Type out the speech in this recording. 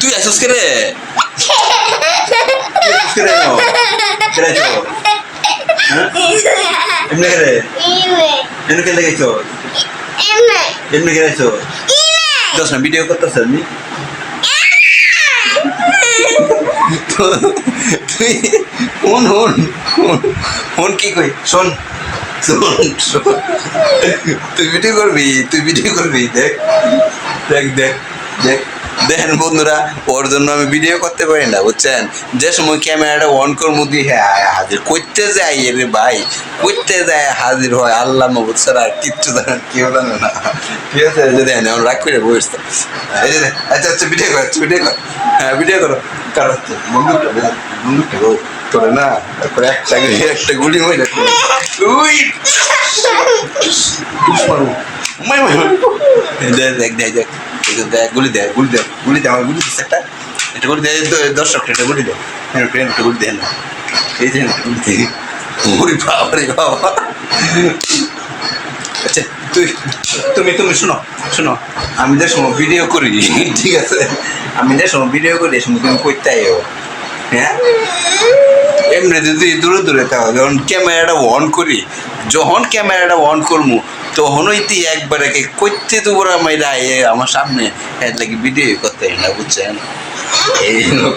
তুই আসিস কে রে এমনি এমনি কে লেগেছো এমনি কে রেছো দশ না ভিডিও করতেছ আমি তুই হন কি কই? শোন তুই ভিডিও করবি, তুই ভিডিও করবি, দেখ দেখ দেখ দেখ। দেখেন বন্ধুরা, ওর জন্য আমি ভিডিও করতে পারি না, বুঝছেন? যে সময় ক্যামেরাটা অন করব দিয়ে হ্যাঁ হাজির। করতে যাই রে ভাই করতে যায় হাজির হয়, আল্লাহ মবুদ স্যার আর কিচ্ছু জানেন কেউ জানে না। ঠিক আছে যে দেখেন, এখন রাগ করে বসতে এই যে আচ্ছা আচ্ছা ভিডিও কর ভিডিও কর। হ্যাঁ ভিডিও করো। কারও গো না, তারপরে একটা গুলি মাই দেখ দেখ দেখ। গুলি দে গুলি দে গুলি দে আমার গুলি দিস একটা। একটা গুলি দে দ- দর্শক একটা গুলি দে হ্যাঁ ফ্রেন্ড একটা গুলি দে না। এই যে গুলি দে ওরে বাবা রে বাবা। আচ্ছা তুই, তুমি তুমি শোনো শোনো, আমি যে সময় ভিডিও করি, ঠিক আছে? আমি যে সময় ভিডিও করি সময় তুমি করতে হ্যাঁ? এমনি যদি দূরে দূরে থাকো, যখন ক্যামেরাটা অন করি, যখন ক্যামেরাটা অন করব তখনই তুই একবারে কে করতে তো বড় মাইরা এ আমার সামনে হ্যাঁ লাগি ভিডিও করতে না বুঝছেন? এই লোক